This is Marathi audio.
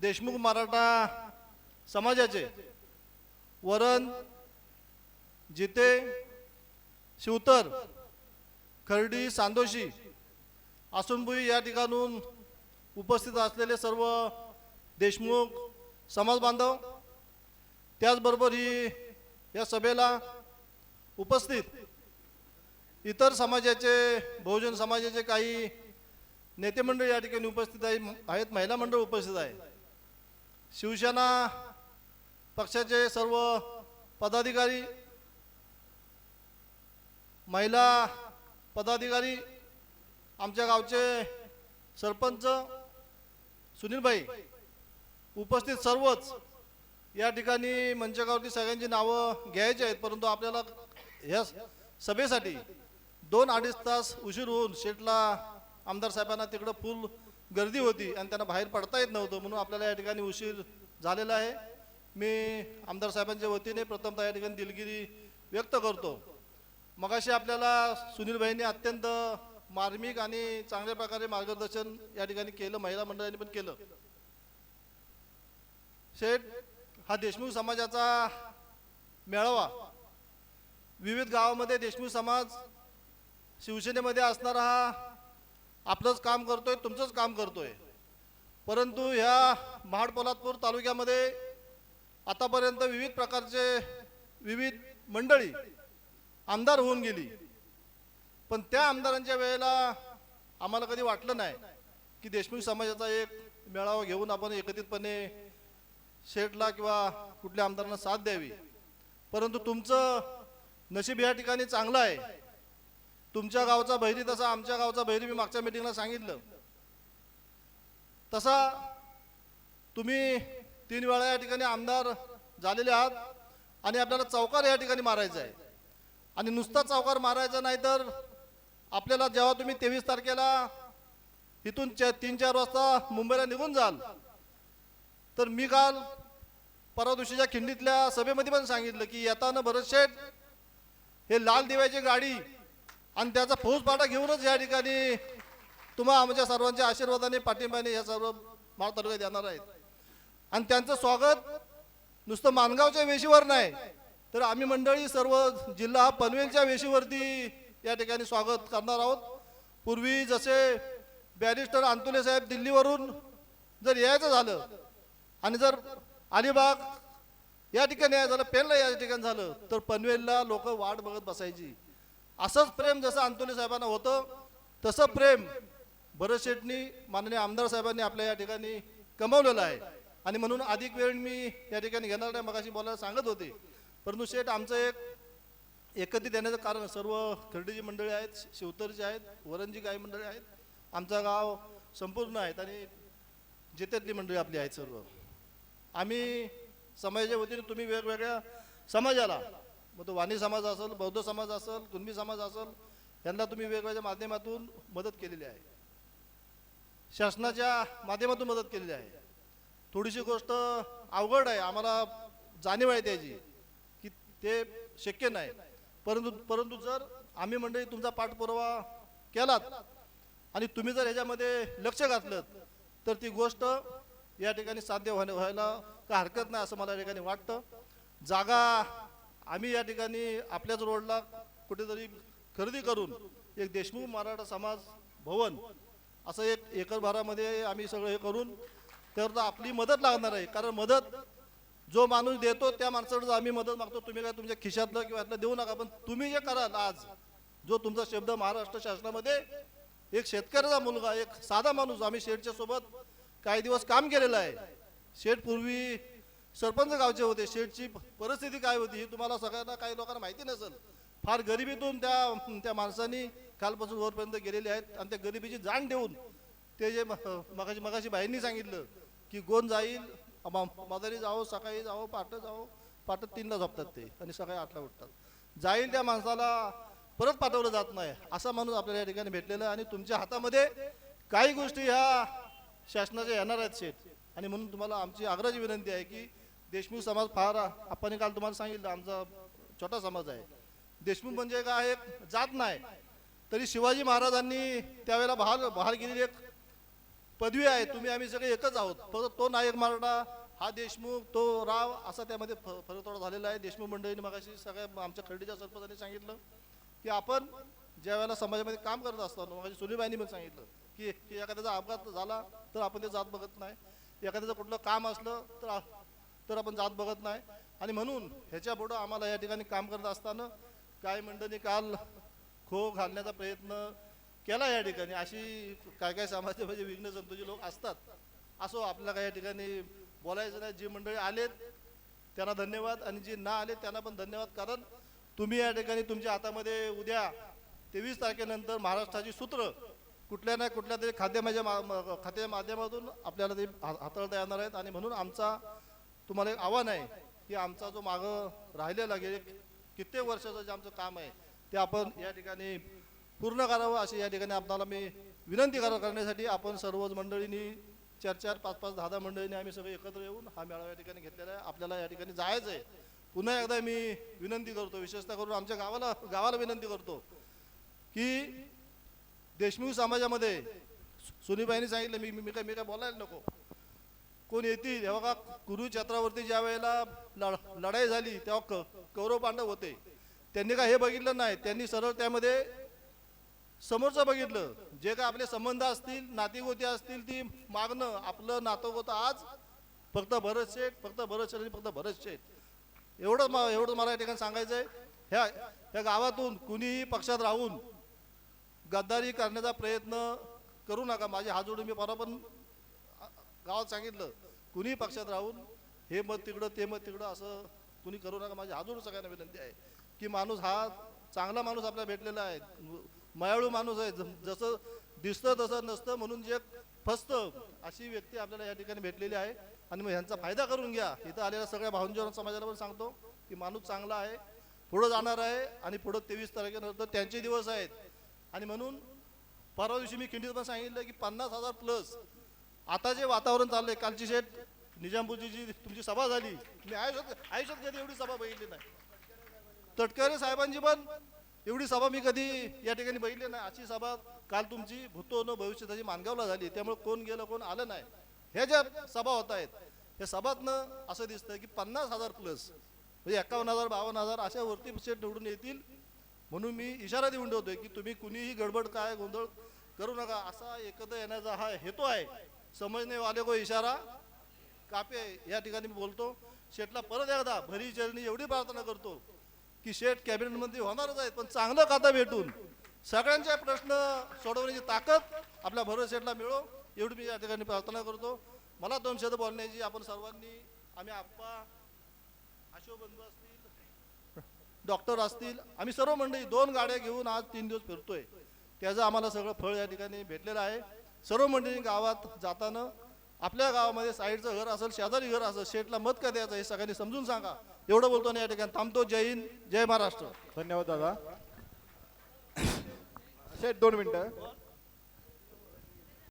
देशमुख मराठा समाजाचे. वरण जिते शिवतर खर्डी सांदोशी आसुनभुई या ठिकाणून उपस्थित असलेले सर्व देशमुख समाज बांधव त्याचबरोबर ही या सभेला उपस्थित इतर समाजाचे बहुजन समाजाचे काही नेते मंडळ या ठिकाणी उपस्थित आहे आहेत महिला मंडळ उपस्थित आहे. शिवसेना पक्षाचे सर्व पदाधिकारी महिला पदाधिकारी आमच्या गावचे सरपंच सुनीलभाई उपस्थित सर्वच या ठिकाणी मंचकावरती सगळ्यांची नावं घ्यायची आहेत परंतु आपल्याला ह्या सभेसाठी दोन अडीच तास उशीर होऊन शेटला आमदार साहेबांना तिकडं फुल गर्दी होती आणि त्यांना बाहेर पडता येत नव्हतं म्हणून आपल्याला या ठिकाणी उशीर झालेला आहे. मी आमदार साहेबांच्या वतीने प्रथमतः या ठिकाणी दिलगिरी व्यक्त करतो. मगाशी आपल्याला सुनीलभाईंनी अत्यंत मार्मिक आणि चांगल्या प्रकारे मार्गदर्शन या ठिकाणी केलं महिला मंडळाने पण केलं. शेठ हा देशमुख समाजाचा मेळावा. विविध गावामध्ये देशमुख समाज शिवसेनेमध्ये असणारा हा आपलंच काम करतोय तुमचंच काम करतोय. परंतु ह्या महाड पोलादपूर तालुक्यामध्ये आतापर्यंत विविध प्रकारचे विविध मंडळी आमदार होऊन गेली. पण त्या आमदारांच्या वेळेला आम्हाला कधी वाटलं नाही की देशमुख समाजाचा एक मेळावा घेऊन आपण एकत्रितपणे शेठला किंवा कुठल्या आमदारांना साथ द्यावी. परंतु तुमचं नशीब या ठिकाणी चांगलं आहे. तुमच्या गावचा बहिरी तसा आमच्या गावचा बहिरी मी मागच्या मिटिंगला सांगितलं. तसा तुम्ही तीन वेळा या ठिकाणी आमदार झालेले आहात आणि आपल्याला चौकार या ठिकाणी मारायचा आहे. आणि नुसता चौकार मारायचा नाही तर आपल्याला जेव्हा तुम्ही तेवीस तारखेला इथून चा तीन चार वाजता मुंबईला निघून जाल तर मी काल परवा दिवशीच्या खिंडीतल्या सभेमध्ये पण सांगितलं की येताना भरत शेठ हे लाल दिव्याची गाडी आणि त्याचा फौजपाटा घेऊनच या ठिकाणी तुम्हा आमच्या सर्वांच्या आशीर्वादाने पाठिंबाने या सर्व माळ तालुक्यात येणार आहेत. आणि त्यांचं स्वागत नुसतं मानगावच्या वेशीवर नाही तर आम्ही मंडळी सर्व जिल्हा हा पनवेलच्या वेशीवरती या ठिकाणी स्वागत करणार आहोत. पूर्वी जसे बॅरिस्टर अंतुले साहेब दिल्लीवरून जर यायचं झालं आणि जर अलिबाग या ठिकाणी यायचं झालं पेनला या ठिकाणी झालं तर पनवेलला लोक वाट बघत बसायची. असंच प्रेम जसं अंतोनी साहेबांना होतं तसं प्रेम भरत शेठनी माननीय आमदार साहेबांनी आपल्या या ठिकाणी कमवलेलं आहे. आणि म्हणून अधिक वेळ मी या ठिकाणी घेणार नाही मगाशी बोलायला सांगत होते. परंतु शेठ आमचं एक एकत्रित येण्याचं कारण सर्व खर्डीची मंडळी आहेत शिवतरची आहेत वरणजी काही मंडळी आहेत. आमचं गाव संपूर्ण आहेत आणि जित्यातली मंडळी आपली आहेत सर्व. आम्ही समाजाच्या वतीने तुम्ही वेगवेगळ्या समाजाला मग तो वाणी समाज असेल बौद्ध समाज असेल कुणबी समाज असेल यांना तुम्ही वेगवेगळ्या माध्यमातून मदत केलेली आहे. शासनाच्या माध्यमातून मदत केलेली आहे. थोडीशी गोष्ट अवघड आहे आम्हाला जाणीव आहे त्याची की ते शक्य नाही. परंतु परंतु जर आम्ही मंडळी तुमचा पाठपुरावा केलात आणि तुम्ही जर ह्याच्यामध्ये लक्ष घातलं तर ती गोष्ट या ठिकाणी साध्य व्हायला व्हायला काय हरकत नाही असं मला या ठिकाणी वाटतं. जागा आम्ही या ठिकाणी आपल्याच रोडला कुठेतरी खरेदी करून एक देशमुख मराठा समाज भवन असं एक एकर भारामध्ये आम्ही सगळं हे करून तर आपली मदत लागणार आहे. कारण मदत जो माणूस देतो त्या माणसाकडे आम्ही मदत मागतो. तुम्ही काय तुमच्या खिशातलं किंवा यातलं देऊ नका पण तुम्ही जे कराल आज जो तुमचा शब्द महाराष्ट्र शासनामध्ये एक शेतकऱ्याचा मुलगा एक साधा माणूस आम्ही शेठच्या सोबत काही दिवस काम केलेलं आहे. शेठ पूर्वी सरपंच गावचे होते शेठची परिस्थिती काय होती हे तुम्हाला सगळ्यांना काही लोकांना माहिती नसेल. फार गरिबीतून त्या त्या माणसांनी कालपासून वरपर्यंत गेलेले आहेत आणि त्या गरिबीची जाण ठेवून ते जे मगाशी मगाशी बाईंनी सांगितलं की गोन जाईल म- मदारी जावं सकाळी जावं पाटं जावं पाटत तीनला झोपतात ते आणि सकाळी आठला उठतात. जाईल त्या माणसाला परत पाठवलं जात नाही असा माणूस आपल्याला या ठिकाणी भेटलेला आणि तुमच्या हातामध्ये काही गोष्टी ह्या शासनाच्या येणार आहेत शेठ. आणि म्हणून तुम्हाला आमची आग्रहाची विनंती आहे की देशमुख समाज फार आपण काल तुम्हाला सांगितलं आमचा छोटा समाज आहे. देशमुख म्हणजे काय एक जात नाही. तरी शिवाजी महाराजांनी त्यावेळेला बहाल बहाल केलेली एक पदवी आहे. तुम्ही आम्ही सगळे एकच आहोत. फक्त तो नायक मराठा हा देशमुख तो राव असा त्यामध्ये फ- फरक थोडा झालेला आहे. देशमुख मंडळीने मगाशी सगळ्या आमच्या खर्डीच्या सरपंचांनी सांगितलं की आपण ज्या वेळेला समाजामध्ये काम करत असताना मगाशी सुनीबाईंनी पण सांगितलं की की एखाद्याचा अपघात झाला तर आपण ते जात बघत नाही. एखाद्याचं कुठलं काम असलं तर तर आपण जात बघत नाही. आणि म्हणून ह्याच्या पुढं आम्हाला या ठिकाणी काम करत असताना काही मंडळी काल खो घालण्याचा प्रयत्न केला या ठिकाणी. अशी काय काय समाजाचे म्हणजे विघ्न संतोषी लोक असतात असो आपल्याला काय या ठिकाणी बोलायचं नाही. जी मंडळी आलेत त्यांना धन्यवाद. आणि जे ना आले त्यांना पण धन्यवाद. कारण तुम्ही या ठिकाणी तुमच्या हातामध्ये उद्या तेवीस तारखेनंतर महाराष्ट्राची सूत्र कुठल्या ना कुठल्या तरी खाद्याच्या मा- खात्याच्या माध्यमातून आपल्याला ते हा- हाताळता येणार आहेत. आणि म्हणून आमचा तुम्हाला एक आव्हान आहे की आमचा जो मागं राहिलेला गेले कित्येक वर्षाचं जे आमचं काम आहे ते आपण या ठिकाणी पूर्ण करावं अशी या ठिकाणी आपणाला मी विनंती करा करण्यासाठी आपण सर्वच मंडळींनी चार चार पाच पाच दहा दहा मंडळींनी आम्ही सगळे एकत्र येऊन हा मेळावा या ठिकाणी घेतलेला आहे. आपल्याला या ठिकाणी जायचं आहे. पुन्हा एकदा मी विनंती करतो विशेषतः करून आमच्या गावाला गावाला विनंती करतो की देशमुख समाजामध्ये सुनीबाईंनी सांगितलं मी मी काय मी काय बोलायला नको. कोण येतील? तेव्हा का कुरुक्षेत्रावरती ज्या वेळेला लढाई झाली तेव्हा क कौरव पांडव होते. त्यांनी काय हे बघितलं नाही? त्यांनी सरळ त्यामध्ये समोरचं बघितलं. जे काय आपले संबंध असतील नातेगोती असतील ती मागणं आपलं नातं होतं आज फक्त भरत शेठ फक्त भरत शेठ आणि फक्त भरत शेठ. एवढं मा- एवढं मला या ठिकाणी सांगायचं आहे ह्या ह्या गावातून कुणीही पक्षात राहून गद्दारी करण्याचा प्रयत्न करू नका. माझे हात जोडून मी परवा पण गावात सांगितलं कुणी पक्षात राहून हे मत तिकडं ते मत तिकडं असं कुणी करू नका. माझी हात जोडून सगळ्यांना विनंती आहे की माणूस हा चांगला माणूस आपल्याला भेटलेला आहे. मयाळू माणूस आहे. ज- जसं दिसतं तसं नसतं म्हणून जे फसतं अशी व्यक्ती आपल्याला या ठिकाणी भेटलेली आहे. आणि मग ह्यांचा फायदा करून घ्या. इथं आलेल्या सगळ्या भावंजन समाजाला पण सांगतो की माणूस चांगला आहे पुढं जाणार आहे आणि पुढं तेवीस तारखेनंतर त्यांचे दिवस आहेत. आणि म्हणून परवा दिवशी मी खिंडीत पण सांगितलं की पन्नास हजार प्लस आता जे वातावरण चाललंय कालची शेठ निजामपूरची जी तुमची सभा झाली मी आयुष्यात आयुष्यात कधी एवढी सभा बघितली नाही? तटकरे साहेबांची पण एवढी सभा मी कधी या ठिकाणी बघितली नाही. अशी सभा काल तुमची भूतो न भविष्यताची मानगावला झाली. त्यामुळे कोण गेलं कोण आलं नाही. ह्या ज्या सभा होत आहेत या सभातनं असं दिसतं की पन्नास हजार प्लस म्हणजे एकावन्न हजार बावन्न हजार अशा वरती सेट निवडून येतील. म्हणून मी इशारा देऊन ठेवतोय की तुम्ही कुणीही गडबड काय गोंधळ करू नका. असा एकत्र येण्याचा हा हेतू आहे. समजणे वाले को इशारा. कापे या ठिकाणी मी बोलतो. शेठला परत एकदा भरी चरणी एवढी प्रार्थना करतो की शेठ कॅबिनेट होणारच आहेत पण चांगलं खाता भेटून सगळ्यांचे प्रश्न सोडवण्याची ताकद आपल्या भरत शेठला मिळो. एवढी मी या ठिकाणी प्रार्थना करतो. मला दोन शब्द बोलण्याची आपण सर्वांनी आम्ही आप्पा अशोक बंधू असतील डॉक्टर असतील आम्ही सर्व मंडळी दोन गाड्या घेऊन आज तीन दिवस फिरतोय. त्याचं आम्हाला सगळं फळ या ठिकाणी भेटलेलं आहे. सर्व मंडळी गावात जाताना आपल्या गावामध्ये साईडचं घर असेल शेजारी घर असेल शेटला मत का द्यायचं हे सगळ्यांनी समजून सांगा. एवढं बोलतो ना या ठिकाणी थांबतो. जय हिंद जय महाराष्ट्र. धन्यवाद दादा. शेठ दोन मिनिटं.